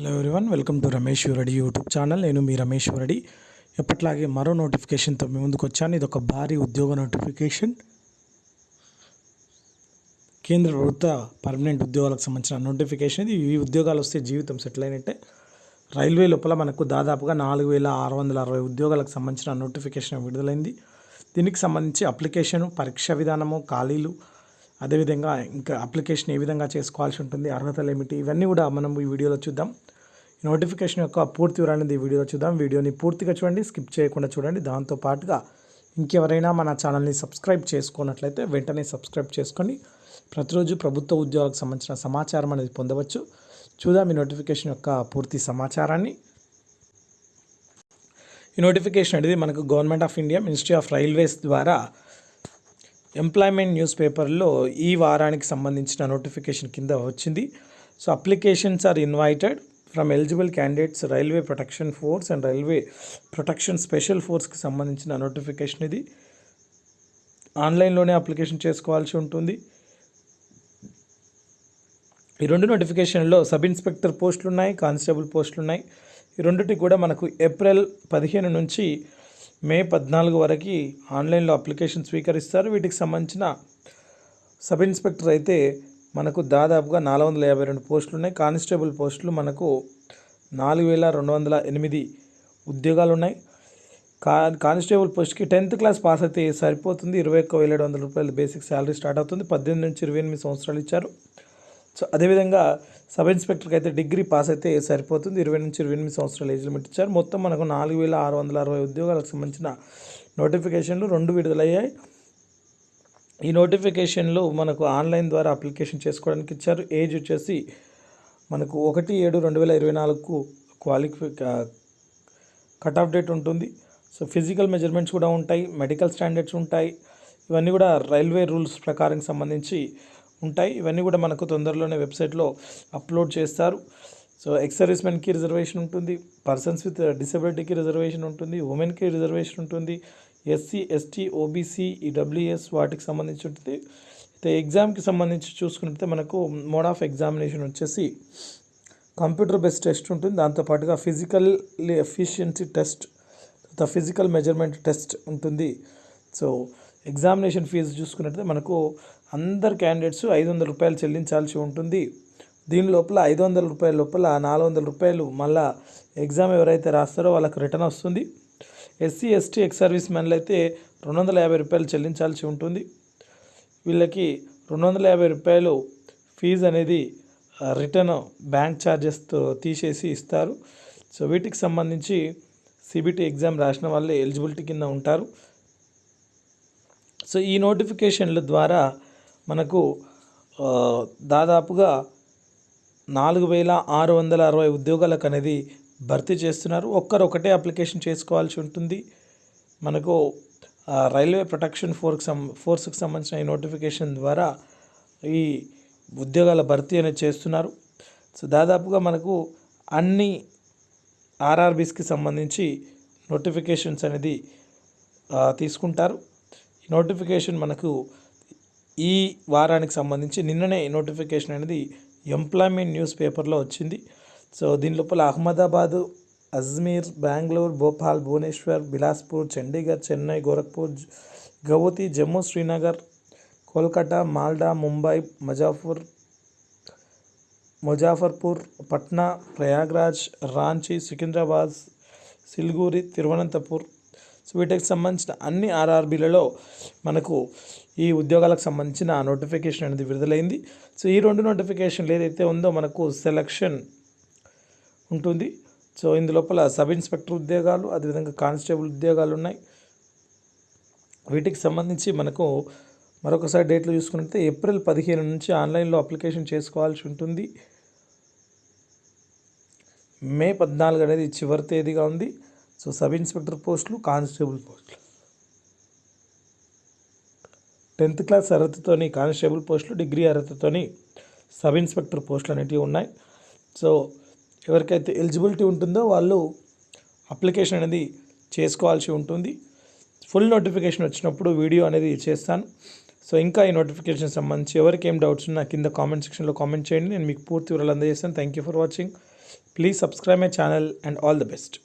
Hello everyone welcome to Ramesh Reddy YouTube channel నేను మీ రమేష్ రెడ్డి ఎప్పట్లాగే మరో నోటిఫికేషన్తో మీ ముందుకు వచ్చాను. ఇది ఒక భారీ ఉద్యోగ నోటిఫికేషన్ కేంద్ర ప్రభుత్వ పర్మనెంట్ ఉద్యోగాలకు సంబంధించిన నోటిఫికేషన్ ఇది. ఈ ఉద్యోగాలు వస్తే జీవితం సెటిల్ అయినట్టే. రైల్వే లోపల మనకు దాదాపుగా నాలుగు వేల ఆరు వందల అరవై ఉద్యోగాలకు సంబంధించిన నోటిఫికేషన్ విడుదలైంది. దీనికి సంబంధించి అప్లికేషన్ పరీక్ష విధానము ఖాళీలు అదేవిధంగా ఇంకా అప్లికేషన్ ఏ విధంగా చేసుకోవాల్సి ఉంటుంది అర్హతలు ఏమిటి ఇవన్నీ కూడా మనం ఈ వీడియోలో చూద్దాం. ఈ నోటిఫికేషన్ యొక్క పూర్తి వివరాన్ని ఈ వీడియోలో చూద్దాం. వీడియోని పూర్తిగా చూడండి స్కిప్ చేయకుండా చూడండి. దాంతో పాటుగా ఇంకెవరైనా మన ఛానల్ని సబ్స్క్రైబ్ చేసుకున్నట్లయితే వెంటనే సబ్స్క్రైబ్ చేసుకోండి ప్రతిరోజు ప్రభుత్వ ఉద్యోగాలకు సంబంధించిన సమాచారం అనేది పొందవచ్చు. చూద్దాం ఈ నోటిఫికేషన్ యొక్క పూర్తి సమాచారాన్ని. ఈ నోటిఫికేషన్ అనేది మనకు government of India ministry of railways ద్వారా ఎంప్లాయ్మెంట్ న్యూస్ పేపర్లో ఈ వారానికి సంబంధించిన నోటిఫికేషన్ కింద వచ్చింది. So applications are invited from eligible candidates railway protection force and railway protection special ఫోర్స్కి సంబంధించిన నోటిఫికేషన్ ఇది. ఆన్లైన్లోనే అప్లికేషన్ చేసుకోవాల్సి ఉంటుంది. ఈ రెండు నోటిఫికేషన్లో సబ్ ఇన్స్పెక్టర్ పోస్టులు ఉన్నాయి కానిస్టేబుల్ పోస్టులు ఉన్నాయి ఈ రెండుటి కూడా మనకు ఏప్రిల్ పదిహేను నుంచి మే పద్నాలుగు వరకు ఆన్లైన్లో అప్లికేషన్ స్వీకరిస్తారు. వీటికి సంబంధించిన సబ్ ఇన్స్పెక్టర్ అయితే మనకు దాదాపుగా నాలుగు వందల యాభై రెండు పోస్టులు ఉన్నాయి. కానిస్టేబుల్ పోస్టులు మనకు నాలుగు వేల రెండు వందల ఎనిమిది ఉద్యోగాలు ఉన్నాయి. కా కానిస్టేబుల్ పోస్ట్కి టెన్త్ క్లాస్ పాస్ అయితే సరిపోతుంది. ఇరవై ఒక్క వేల ఏడు వందల రూపాయలు బేసిక్ శాలరీ స్టార్ట్ అవుతుంది. పద్దెనిమిది నుంచి ఇరవై ఎనిమిది సంవత్సరాలు ఇచ్చారు. సో అదేవిధంగా సబ్ ఇన్స్పెక్టర్కి అయితే డిగ్రీ పాస్ అయితే సరిపోతుంది. ఇరవై నుంచి ఇరవై ఎనిమిది సంవత్సరాలు ఏజ్ లిమిట్ ఇచ్చారు మొత్తం మనకు నాలుగు వేల ఆరు వందల అరవై ఉద్యోగాలకు సంబంధించిన నోటిఫికేషన్లు రెండు విడుదలయ్యాయి. ఈ నోటిఫికేషన్లు మనకు ఆన్లైన్ ద్వారా అప్లికేషన్ చేసుకోవడానికి ఇచ్చారు. ఏజ్ వచ్చేసి మనకు ఒకటి ఏడు రెండు వేల ఇరవై నాలుగుకు క్వాలిఫై కట్ ఆఫ్ డేట్ ఉంటుంది. సో ఫిజికల్ మెజర్మెంట్స్ కూడా ఉంటాయి మెడికల్ స్టాండర్డ్స్ ఉంటాయి. ఇవన్నీ కూడా రైల్వే రూల్స్ ప్రకారం సంబంధించి ఉంటాయి. ఇవన్నీ కూడా మనకు తొందరలోనే వెబ్సైట్లో అప్లోడ్ చేస్తారు. సో ఎక్స్ రిజర్వేషన్ ఉంటుంది. పర్సన్స్ విత్ డిసబిలిటీకి రిజర్వేషన్ ఉంటుంది. ఉమెన్కి రిజర్వేషన్ ఉంటుంది. ఎస్సీ ఎస్టీ ఓబీసీ ఈడబ్ల్యూఎస్ వాటికి సంబంధించి ఉంటుంది. అయితే ఎగ్జామ్కి సంబంధించి చూసుకుంటే మనకు మోడ్ ఆఫ్ ఎగ్జామినేషన్ వచ్చేసి కంప్యూటర్ బేస్డ్ టెస్ట్ ఉంటుంది. దాంతోపాటుగా ఫిజికల్ ఎఫిషియన్సీ టెస్ట్ తర్వాత ఫిజికల్ మెజర్మెంట్ టెస్ట్ ఉంటుంది. సో ఎగ్జామినేషన్ ఫీజు చూసుకున్నట్లయితే మనకు అందరు క్యాండిడేట్స్ ఐదు వందల రూపాయలు చెల్లించాల్సి ఉంటుంది. దీని లోపల ఐదు వందల రూపాయల లోపల నాలుగు వందల రూపాయలు మళ్ళా ఎగ్జామ్ ఎవరైతే రాస్తారో వాళ్ళకి రిటర్న్ వస్తుంది. ఎస్సీ ఎస్టీ ఎక్స్ సర్వీస్ మెన్లు అయితే రెండు వందల యాభై రూపాయలు చెల్లించాల్సి ఉంటుంది. వీళ్ళకి రెండు వందల యాభై రూపాయలు ఫీజు అనేది రిటర్న్ బ్యాంక్ ఛార్జెస్తో తీసేసి ఇస్తారు. సో వీటికి సంబంధించి సిబిటి ఎగ్జామ్ రాసిన వాళ్ళే ఎలిజిబిలిటీ కింద ఉంటారు. సో ఈ నోటిఫికేషన్ల ద్వారా మనకు దాదాపుగా నాలుగు వేల ఆరు వందల అరవై ఉద్యోగాలకు అనేది భర్తీ చేస్తున్నారు. ఒక్కరు ఒకటే అప్లికేషన్ చేసుకోవాల్సి ఉంటుంది. మనకు రైల్వే ప్రొటెక్షన్ ఫోర్కి సం ఫోర్స్కి సంబంధించిన ఈ నోటిఫికేషన్ ద్వారా ఈ ఉద్యోగాల భర్తీ అనేది చేస్తున్నారు. సో దాదాపుగా మనకు అన్ని ఆర్ఆర్బీస్కి సంబంధించి నోటిఫికేషన్స్ అనేది తీసుకుంటారు. ఈ నోటిఫికేషన్ మనకు ఈ వారానికి సంబంధించి నిన్ననే నోటిఫికేషన్ అనేది ఎంప్లాయ్మెంట్ న్యూస్ పేపర్లో వచ్చింది. సో దీని లోపల అహ్మదాబాదు అజ్మీర్ బెంగళూరు భోపాల్ భువనేశ్వర్ బిలాస్పూర్ చండీగఢ్ చెన్నై గోరఖ్పూర్ గౌతి జమ్మూ శ్రీనగర్ కోల్కతా మాల్డా ముంబై మజాఫర్ ముజాఫర్పూర్ పట్నా ప్రయాగ్రాజ్ రాంచీ సికింద్రాబాద్ సిల్గూరి తిరువనంతపూర్ సో వీటికి సంబంధించిన అన్ని ఆర్ఆర్బీలలో మనకు ఈ ఉద్యోగాలకు సంబంధించిన నోటిఫికేషన్ అనేది విడుదలైంది. సో ఈ రెండు నోటిఫికేషన్లు ఏదైతే ఉందో మనకు సెలక్షన్ ఉంటుంది. సో ఇందులోపల సబ్ ఇన్స్పెక్టర్ ఉద్యోగాలు అదేవిధంగా కానిస్టేబుల్ ఉద్యోగాలు ఉన్నాయి. వీటికి సంబంధించి మనకు మరొకసారి డేట్లు చూసుకుంటే ఏప్రిల్ పదిహేను నుంచి ఆన్లైన్లో అప్లికేషన్ చేసుకోవాల్సి ఉంటుంది. మే పద్నాలుగు అనేది చివరి తేదీగా ఉంది. సో సబ్ ఇన్స్పెక్టర్ పోస్టులు కానిస్టేబుల్ పోస్టులు. టెన్త్ క్లాస్ అర్హతతోని కానిస్టేబుల్ పోస్టులు డిగ్రీ అర్హతతోని సబ్ ఇన్స్పెక్టర్ పోస్టులు అనేటివి ఉన్నాయి. సో ఎవరికైతే ఎలిజిబిలిటీ ఉంటుందో వాళ్ళు అప్లికేషన్ అనేది చేసుకోవాల్సి ఉంటుంది. ఫుల్ నోటిఫికేషన్ వచ్చినప్పుడు వీడియో అనేది చేస్తాను. సో ఇంకా ఈ నోటిఫికేషన్ సంబంధించి ఎవరికి ఏం డౌట్స్ ఉన్నా కింద కామెంట్ సెక్షన్లో కామెంట్ చేయండి. నేను మీకు పూర్తి వివరాలు అందజేస్తాను. Thank you for watching please subscribe my channel and all the best